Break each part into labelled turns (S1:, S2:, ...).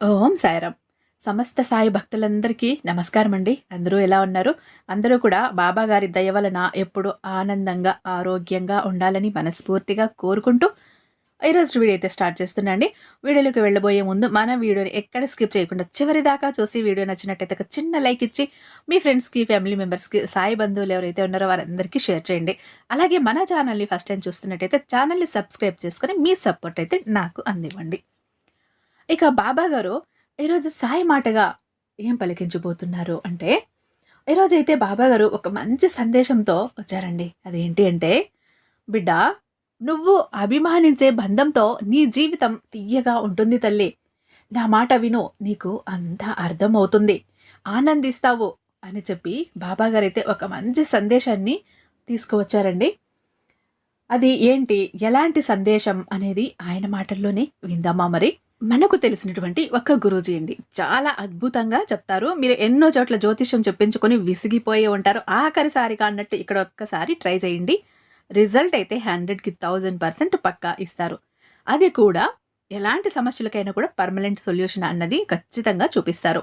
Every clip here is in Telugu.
S1: ఓం సాయిరామ్. సమస్త సాయి భక్తులందరికీ నమస్కారం అండి అందరూ ఎలా ఉన్నారు? అందరూ కూడా బాబా గారి దయ వలన ఎప్పుడు ఆనందంగా ఆరోగ్యంగా ఉండాలని మనస్ఫూర్తిగా కోరుకుంటూ ఈరోజు వీడియో అయితే స్టార్ట్ చేస్తున్నా అండి. వీడియోలోకి వెళ్ళబోయే ముందు మన వీడియోని ఎక్కడ స్కిప్ చేయకుండా చివరి దాకా చూసి వీడియో నచ్చినట్టయితే ఒక చిన్న లైక్ ఇచ్చి మీ ఫ్రెండ్స్కి ఫ్యామిలీ మెంబర్స్కి సాయి బంధువులు ఎవరైతే ఉన్నారో వారందరికీ షేర్ చేయండి. అలాగే మన ఛానల్ని ఫస్ట్ టైం చూస్తున్నట్టయితే ఛానల్ని సబ్స్క్రైబ్ చేసుకుని మీ సపోర్ట్ అయితే నాకు అందివ్వండి. ఇక బాబా గారు ఈరోజు సాయి మాటగా ఏం పలికించబోతున్నారు అంటే ఈరోజు అయితే బాబా గారు ఒక మంచి సందేశంతో వచ్చారండి. అదేంటి అంటే బిడ్డ నువ్వు అభిమానించే బంధంతో నీ జీవితం తీయగా ఉంటుంది తల్లి. నా మాట విను నీకు అంతా అర్థమవుతుంది. ఆనందిస్తావు అని చెప్పి బాబా అయితే ఒక మంచి సందేశాన్ని తీసుకువచ్చారండి. అది ఏంటి ఎలాంటి సందేశం అనేది ఆయన మాటల్లోనే విందామా మరి? మనకు తెలిసినటువంటి ఒక గురూజీ అండి. చాలా అద్భుతంగా చెప్తారు. మీరు ఎన్నో చోట్ల జ్యోతిష్యం చెప్పించుకొని విసిగిపోయి ఉంటారు. ఆఖరిసారిగా అన్నట్టు ఇక్కడ ఒక్కసారి ట్రై చేయండి. రిజల్ట్ అయితే హండ్రెడ్కి థౌజండ్ పర్సెంట్ పక్కా ఇస్తారు. అది కూడా ఎలాంటి సమస్యలకైనా కూడా పర్మనెంట్ సొల్యూషన్ అన్నది ఖచ్చితంగా చూపిస్తారు.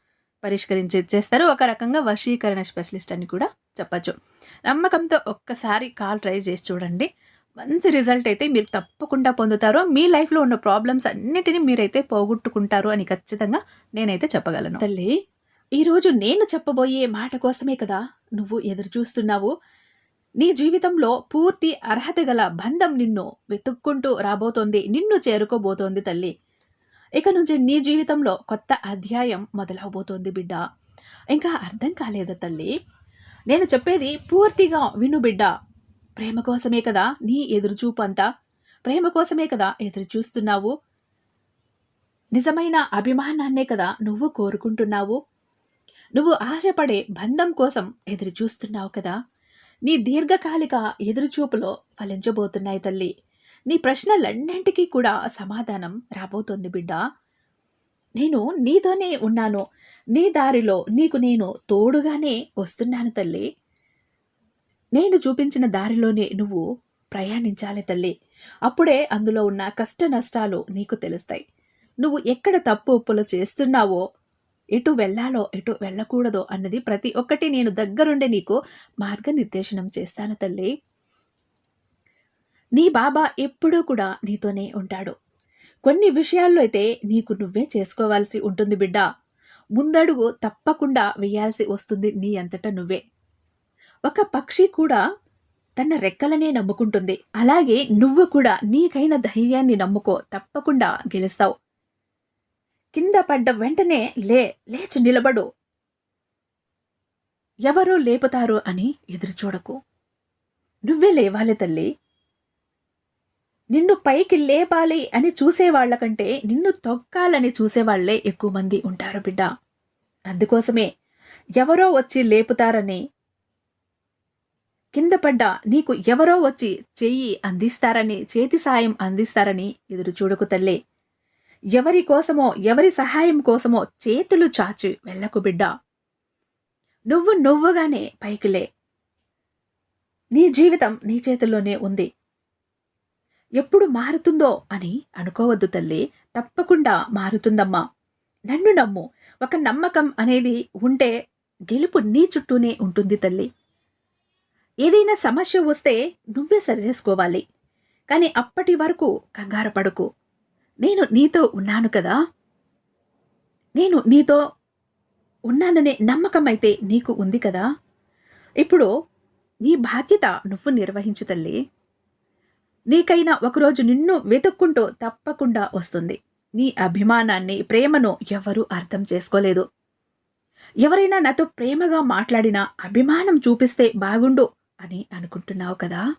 S1: పరిష్కరించి ఇచ్చేస్తారు ఒక రకంగా వశీకరణ స్పెషలిస్ట్ అని కూడా చెప్పచ్చు. నమ్మకంతో ఒక్కసారి కాల్ ట్రై చేసి చూడండి. మంచి రిజల్ట్ అయితే మీరు తప్పకుండా పొందుతారు. మీ లైఫ్లో ఉన్న ప్రాబ్లమ్స్ అన్నిటినీ మీరైతే పోగొట్టుకుంటారు అని ఖచ్చితంగా నేనైతే చెప్పగలను. తల్లి ఈరోజు నేను చెప్పబోయే మాట కోసమే కదా నువ్వు ఎదురు చూస్తున్నావు. నీ జీవితంలో పూర్తి అర్హత గల బంధం నిన్ను వెతుక్కుంటూ రాబోతోంది. నిన్ను చేరుకోబోతోంది తల్లి. ఇక నుంచి నీ జీవితంలో కొత్త అధ్యాయం మొదలవబోతోంది బిడ్డ. ఇంకా అర్థం కాలేదా తల్లి? నేను చెప్పేది పూర్తిగా విను బిడ్డ. ప్రేమ కోసమే కదా నీ ఎదురుచూపు అంతా ప్రేమ కోసమే కదా ఎదురు చూస్తున్నావు నిజమైన అభిమానాన్నే కదా నువ్వు కోరుకుంటున్నావు? నువ్వు ఆశపడే బంధం కోసం ఎదురు చూస్తున్నావు కదా? నీ దీర్ఘకాలిక ఎదురుచూపులో ఫలించబోతున్నాయి తల్లి. నీ ప్రశ్నలన్నింటికీ కూడా సమాధానం రాబోతోంది బిడ్డ. నేను నీతోనే ఉన్నాను. నీ దారిలో నీకు నేను తోడుగానే వస్తున్నాను తల్లి. నేను చూపించిన దారిలోనే నువ్వు ప్రయాణించాలి తల్లి. అప్పుడే అందులో ఉన్న కష్ట నష్టాలు నీకు తెలుస్తాయి. నువ్వు ఎక్కడ తప్పు ఉప్పులు చేస్తున్నావో ఎటు వెళ్ళాలో ఎటు వెళ్ళకూడదో అన్నది ప్రతి ఒక్కటి నేను దగ్గరుండి నీకు మార్గనిర్దేశనం చేస్తాను తల్లి. నీ బాబా ఎప్పుడూ కూడా నీతోనే ఉంటాడు. కొన్ని విషయాల్లో అయితే నీకు నువ్వే చేసుకోవాల్సి ఉంటుంది బిడ్డ. ముందడుగు తప్పకుండా వేయాల్సి వస్తుంది నీ అంతటా నువ్వే. ఒక పక్షి కూడా తన రెక్కలనే నమ్ముకుంటుంది. అలాగే నువ్వు కూడా నీకైన ధైర్యాన్ని నమ్ముకో తప్పకుండా గెలుస్తావు. కింద పడ్డ వెంటనే లే లేచి నిలబడు. ఎవరో లేపుతారు అని ఎదురు చూడకు నువ్వే లేవాలి తల్లి నిన్ను పైకి లేపాలి అని చూసేవాళ్ళకంటే నిన్ను తొక్కాలని చూసేవాళ్ళే ఎక్కువ మంది ఉంటారు బిడ్డ. అందుకోసమే ఎవరో వచ్చి లేపుతారని కింద పడ్డ నీకు ఎవరో వచ్చి చెయ్యి అందిస్తారని చేతి సాయం అందిస్తారని ఎదురు చూడకు తల్లే. ఎవరి కోసమో ఎవరి సహాయం కోసమో చేతులు చాచి వెళ్ళకు బిడ్డ. నువ్వు నువ్వుగానే పైకిలే నీ జీవితం నీ చేతుల్లోనే ఉంది. ఎప్పుడు మారుతుందో అని అనుకోవద్దు తల్లి తప్పకుండా మారుతుందమ్మా. నన్ను నమ్ము ఒక నమ్మకం అనేది ఉంటే గెలుపు నీ చుట్టూనే ఉంటుంది తల్లి. ఏదైనా సమస్య వస్తే నువ్వే సరిచేసుకోవాలి. కానీ అప్పటి వరకు కంగారు పడుకు. నేను నీతో ఉన్నాను కదా. నేను నీతో ఉన్నాననే నమ్మకం అయితే నీకు ఉంది కదా. ఇప్పుడు నీ బాధ్యత నువ్వు నిర్వహించు తల్లి. నీకైనా ఒకరోజు నిన్ను వెతుక్కుంటూ తప్పకుండా వస్తుంది. నీ అభిమానాన్ని ప్రేమను ఎవరూ అర్థం చేసుకోలేదు. ఎవరైనా నాతో ప్రేమగా మాట్లాడినా అభిమానం చూపిస్తే బాగుండు అని అనుకుంటున్నావు కదా?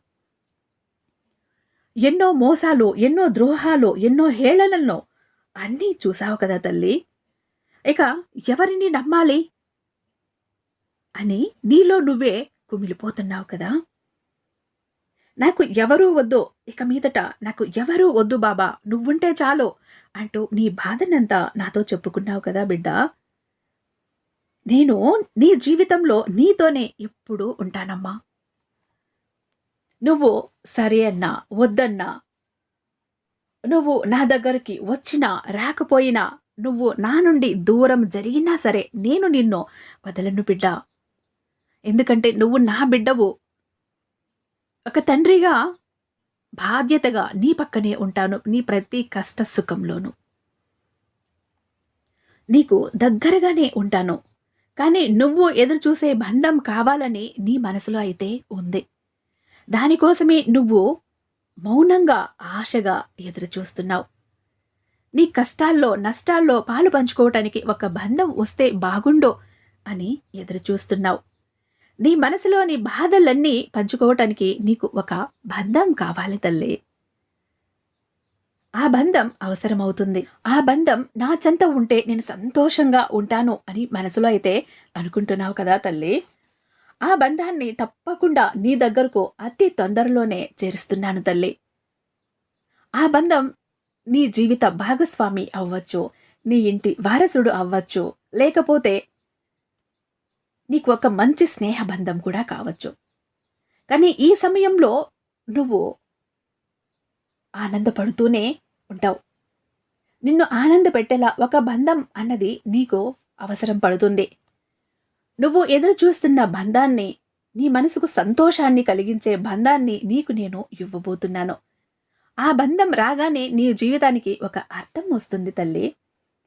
S1: ఎన్నో మోసాలు ఎన్నో ద్రోహాలు ఎన్నో హేళనలను అన్నీ చూసావు కదా తల్లి? ఇక ఎవరిని నమ్మాలి? అని నీలో నువ్వే కుమిలిపోతున్నావు కదా? నాకు ఎవరూ వద్దు. ఇక మీదట నాకు ఎవరూ వద్దు బాబా. నువ్వుంటే చాలు అంటూ నీ బాధనంతా నాతో చెప్పుకున్నావు కదా బిడ్డ. నేను నీ జీవితంలో నీతోనే ఎప్పుడూ ఉంటానమ్మా. నువ్వు సరే అన్నా వద్దన్నా నువ్వు నా దగ్గరికి వచ్చినా రాకపోయినా నువ్వు నా నుండి దూరం జరిగినా సరే నేను నిన్ను వదలను బిడ్డ. ఎందుకంటే నువ్వు నా బిడ్డవు. ఒక తండ్రిగా బాధ్యతగా నీ పక్కనే ఉంటాను నీ ప్రతి కష్ట సుఖంలోనూ. నీకు దగ్గరగానే ఉంటాను కానీ నువ్వు ఎదురు చూసే బంధం కావాలని నీ మనసులో అయితే ఉంది. దానికోసమే నువ్వు మౌనంగా ఆశగా ఎదురు చూస్తున్నావు. నీ కష్టాల్లో నష్టాల్లో పాలు పంచుకోవటానికి ఒక బంధం వస్తే బాగుండో అని ఎదురు చూస్తున్నావు. నీ మనసులోని బాధలన్నీ పంచుకోవటానికి నీకు ఒక బంధం కావాలి తల్లి. ఆ బంధం అవసరమవుతుంది. ఆ బంధం నా చెంత ఉంటే నేను సంతోషంగా ఉంటాను అని మనసులో అయితే అనుకుంటున్నావు కదా తల్లి. ఆ బంధాన్ని తప్పకుండా నీ దగ్గరకు అతి తొందరలోనే చేరుస్తున్నాను తల్లి. ఆ బంధం నీ జీవిత భాగస్వామి అవ్వచ్చు నీ ఇంటి వారసుడు అవ్వచ్చు లేకపోతే నీకు ఒక మంచి స్నేహబంధం కూడా కావచ్చు. కానీ ఈ సమయంలో నువ్వు ఆనందపడుతూనే ఉంటావు. నిన్ను ఆనంద పెట్టేలా ఒక బంధం అన్నది నీకు అవసరం పడుతుంది. నువ్వు ఎదురు చూస్తున్న బంధాన్ని నీ మనసుకు సంతోషాన్ని కలిగించే బంధాన్ని నీకు నేను ఇవ్వబోతున్నాను. ఆ బంధం రాగానే నీ జీవితానికి ఒక అర్థం వస్తుంది తల్లి.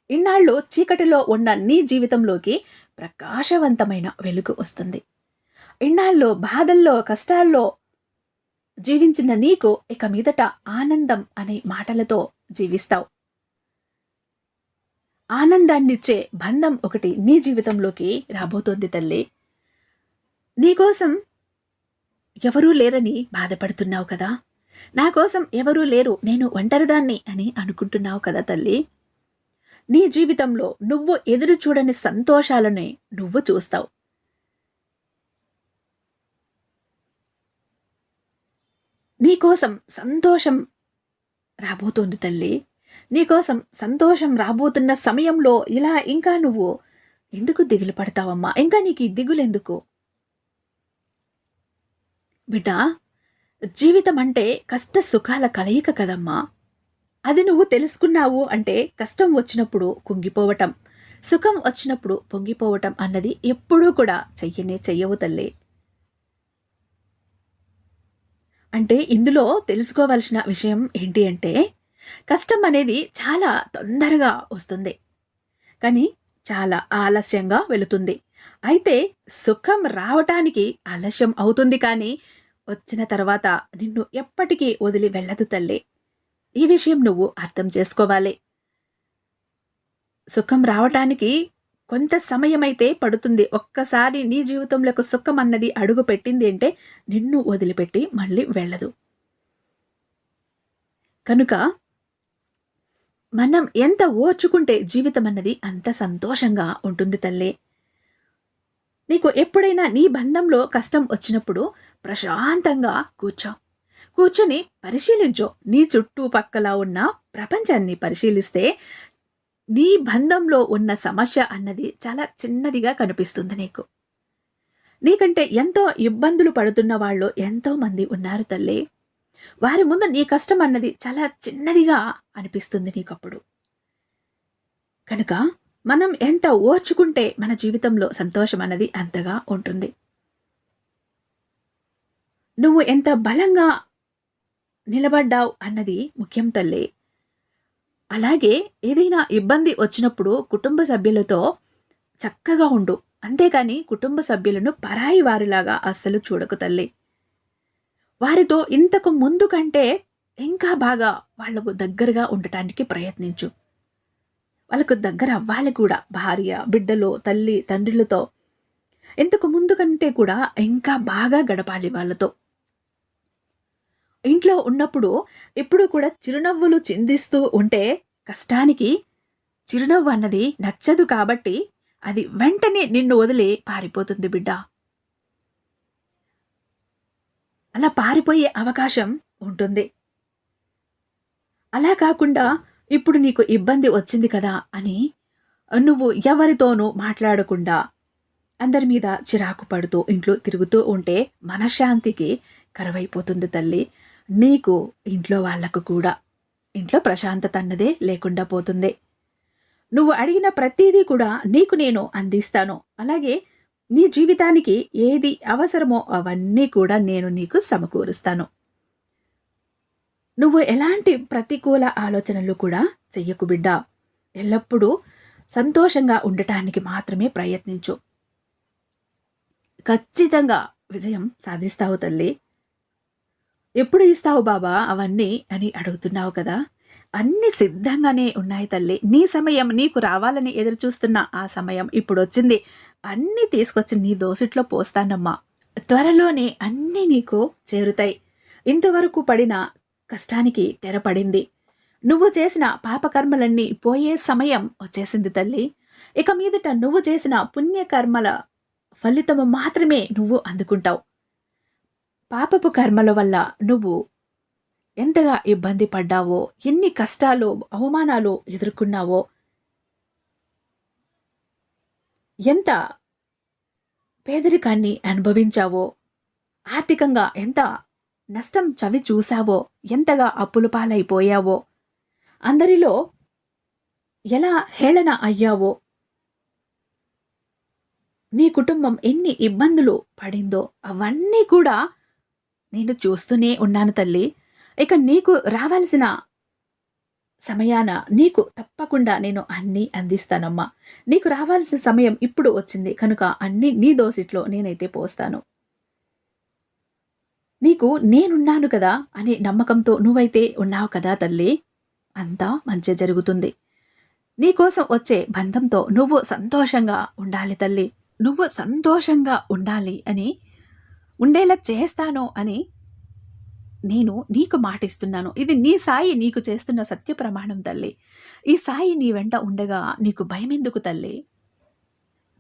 S1: ఇన్నాళ్ళు చీకటిలో ఉన్న నీ జీవితంలోకి ప్రకాశవంతమైన వెలుగు వస్తుంది. ఇన్నాళ్ళు బాధల్లో కష్టాల్లో జీవించిన నీకు ఇక మీదట ఆనందం అనే మాటలతో జీవిస్తావు. ఆనందాన్నిచ్చే బంధం ఒకటి నీ జీవితంలోకి రాబోతోంది తల్లి. నీకోసం ఎవరూ లేరని బాధపడుతున్నావు కదా? నా కోసం ఎవరూ లేరు నేను ఒంటరిదాన్ని అని అనుకుంటున్నావు కదా తల్లి? నీ జీవితంలో నువ్వు ఎదురు చూడని సంతోషాలని నువ్వు చూస్తావు. నీకోసం సంతోషం రాబోతోంది తల్లి. నీకోసం సంతోషం రాబోతున్న సమయంలో ఇలా ఇంకా నువ్వు ఎందుకు దిగులు పడతావమ్మా? ఇంకా నీకు ఈ దిగులెందుకు బిడ్డ జీవితం అంటే కష్ట సుఖాల కలయిక కదమ్మా. అది నువ్వు తెలుసుకున్నావు అంటే కష్టం వచ్చినప్పుడు కుంగిపోవటం సుఖం వచ్చినప్పుడు పొంగిపోవటం అన్నది ఎప్పుడూ కూడా చెయ్యనే చెయ్యవు తల్లే. అంటే ఇందులో తెలుసుకోవలసిన విషయం ఏంటి అంటే కష్టం అనేది చాలా తొందరగా వస్తుంది. కానీ చాలా ఆలస్యంగా వెళుతుంది. అయితే సుఖం రావటానికి ఆలస్యం అవుతుంది కానీ వచ్చిన తర్వాత నిన్ను ఎప్పటికీ వదిలి వెళ్ళదు తల్లి. ఈ విషయం నువ్వు అర్థం చేసుకోవాలి. సుఖం రావటానికి కొంత సమయం అయితే పడుతుంది. ఒక్కసారి నీ జీవితంలో సుఖం అన్నది అడుగు పెట్టింది అంటే నిన్ను వదిలిపెట్టి మళ్ళీ వెళ్ళదు. కనుక మనం ఎంత ఓర్చుకుంటే జీవితం అన్నది అంత సంతోషంగా ఉంటుంది తల్లి. నీకు ఎప్పుడైనా నీ బంధంలో కష్టం వచ్చినప్పుడు ప్రశాంతంగా కూర్చో. కూర్చొని పరిశీలించు. నీ చుట్టుపక్కల ఉన్న ప్రపంచాన్ని పరిశీలిస్తే నీ బంధంలో ఉన్న సమస్య అన్నది చాలా చిన్నదిగా కనిపిస్తుంది నీకు. నీకంటే ఎంతో ఇబ్బందులు పడుతున్న వాళ్ళు ఎంతో మంది ఉన్నారు తల్లి. వారి ముందు నీ కష్టం అన్నది చాలా చిన్నదిగా అనిపిస్తుంది నీకప్పుడు. కనుక మనం ఎంత ఓర్చుకుంటే మన జీవితంలో సంతోషం అన్నది అంతగా ఉంటుంది. నువ్వు ఎంత బలంగా నిలబడ్డావు అన్నది ముఖ్యం తల్లి. అలాగే ఏదైనా ఇబ్బంది వచ్చినప్పుడు కుటుంబ సభ్యులతో చక్కగా ఉండు. అంతేకాని కుటుంబ సభ్యులను పరాయి వారిలాగా అస్సలు చూడకు తల్లి. వారితో ఇంతకు ముందు కంటే ఇంకా బాగా వాళ్ళకు దగ్గరగా ఉండటానికి ప్రయత్నించు. వాళ్ళకు దగ్గర అవ్వాలి కూడా భార్య బిడ్డలు తల్లి తండ్రులతో. ఇంతకు ముందు కంటే కూడా ఇంకా బాగా గడపాలి వాళ్ళతో. ఇంట్లో ఉన్నప్పుడు ఎప్పుడు కూడా చిరునవ్వులు చిందిస్తూ ఉంటే కష్టానికి చిరునవ్వు అన్నది నచ్చదు కాబట్టి అది వెంటనే నిన్ను వదిలి పారిపోతుంది బిడ్డ. అలా పారిపోయే అవకాశం ఉంటుంది. అలా కాకుండా ఇప్పుడు నీకు ఇబ్బంది వచ్చింది కదా అని నువ్వు ఎవరితోనూ మాట్లాడకుండా అందరి మీద చిరాకు పడుతూ ఇంట్లో తిరుగుతూ ఉంటే మనశ్శాంతికి కరువైపోతుంది తల్లి. నీకు ఇంట్లో వాళ్ళకు కూడా. ఇంట్లో ప్రశాంతత అన్నదే లేకుండా పోతుంది. నువ్వు అడిగిన ప్రతిదీ కూడా నీకు నేను అందిస్తాను. అలాగే నీ జీవితానికి ఏది అవసరమో అవన్నీ కూడా నేను నీకు సమకూరుస్తాను. నువ్వు ఎలాంటి ప్రతికూల ఆలోచనలు కూడా చెయ్యకు బిడ్డ. ఎల్లప్పుడూ సంతోషంగా ఉండటానికి మాత్రమే ప్రయత్నించు. ఖచ్చితంగా విజయం సాధిస్తావు తల్లి. ఎప్పుడు ఇస్తావు బాబా అవన్నీ అని అడుగుతున్నావు కదా? అన్ని సిద్ధంగానే ఉన్నాయి తల్లి. నీ సమయం నీకు రావాలని ఎదురు చూస్తున్న ఆ సమయం ఇప్పుడు వచ్చింది. అన్నీ తీసుకొచ్చి నీ దోసిట్లో పోస్తానమ్మా. త్వరలోనే అన్నీ నీకు చేరుతాయి. ఇంతవరకు పడిన కష్టానికి తెరపడింది నువ్వు చేసిన పాపకర్మలన్నీ పోయే సమయం వచ్చేసింది తల్లి. ఇక మీదట నువ్వు చేసిన పుణ్యకర్మల ఫలితము మాత్రమే నువ్వు అందుకుంటావు. పాపపు కర్మల వల్ల నువ్వు ఎంతగా ఇబ్బంది పడ్డావో ఎన్ని కష్టాలు అవమానాలు ఎదుర్కొన్నావో ఎంత పేదరికాన్ని అనుభవించావో ఆర్థికంగా ఎంత నష్టం చవి చూశావో ఎంతగా అప్పులు పాలైపోయావో అందరిలో ఎలా హేళన అయ్యావో నీ కుటుంబం ఎన్ని ఇబ్బందులు పడిందో అవన్నీ కూడా నేను చూస్తూనే ఉన్నాను తల్లి. ఇక నీకు రావాల్సిన సమయాన నీకు తప్పకుండా నేను అన్నీ అందిస్తానమ్మా. నీకు రావాల్సిన సమయం ఇప్పుడు వచ్చింది. కనుక అన్నీ నీ దోసిట్లో నేనైతే పోస్తాను. నీకు నేనున్నాను కదా అనే నమ్మకంతో నువ్వైతే ఉన్నావు కదా తల్లి? అంతా మంచి జరుగుతుంది. నీకోసం వచ్చే బంధంతో నువ్వు సంతోషంగా ఉండాలి తల్లి. నువ్వు సంతోషంగా ఉండాలి అని ఉండేలా చేస్తాను అని నేను నీకు మాటిస్తున్నాను. ఇది నీ సాయి నీకు చేస్తున్న సత్య ప్రమాణం తల్లి. ఈ సాయి నీ వెంట ఉండగా నీకు భయమెందుకు తల్లి?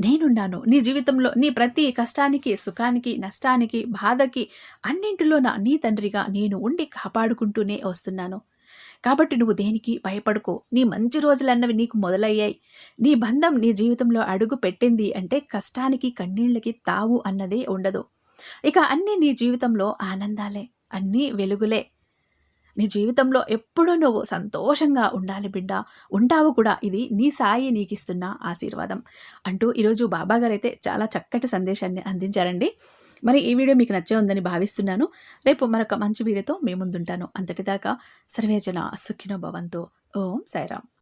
S1: నేనున్నాను. నీ జీవితంలో నీ ప్రతి కష్టానికి సుఖానికి నష్టానికి బాధకి అన్నింటిలోన నీ తండ్రిగా నేను ఉండి కాపాడుకుంటూనే వస్తున్నాను. కాబట్టి నువ్వు దేనికి భయపడుకో? నీ మంచి రోజులన్నవి నీకు మొదలయ్యాయి. నీ బంధం నీ జీవితంలో అడుగు పెట్టింది అంటే కష్టానికి కన్నీళ్ళకి తావు అన్నదే ఉండదు. ఇక అన్నీ నీ జీవితంలో ఆనందాలే అన్నీ వెలుగులే. నీ జీవితంలో ఎప్పుడూ నువ్వు సంతోషంగా ఉండాలి బిడ్డ. ఉంటావు కూడా ఇది నీ సాయి నీకిస్తున్న ఆశీర్వాదం. అంటూ ఈరోజు బాబాగారు అయితే చాలా చక్కటి సందేశాన్ని అందించారండి. మరి ఈ వీడియో మీకు నచ్చే ఉందని భావిస్తున్నాను. రేపు మరొక మంచి వీడియోతో మీ ముందుంటాను. అంతటిదాకా సర్వేజన సుఖినో భవంతో. ఓం సాయిరామ్.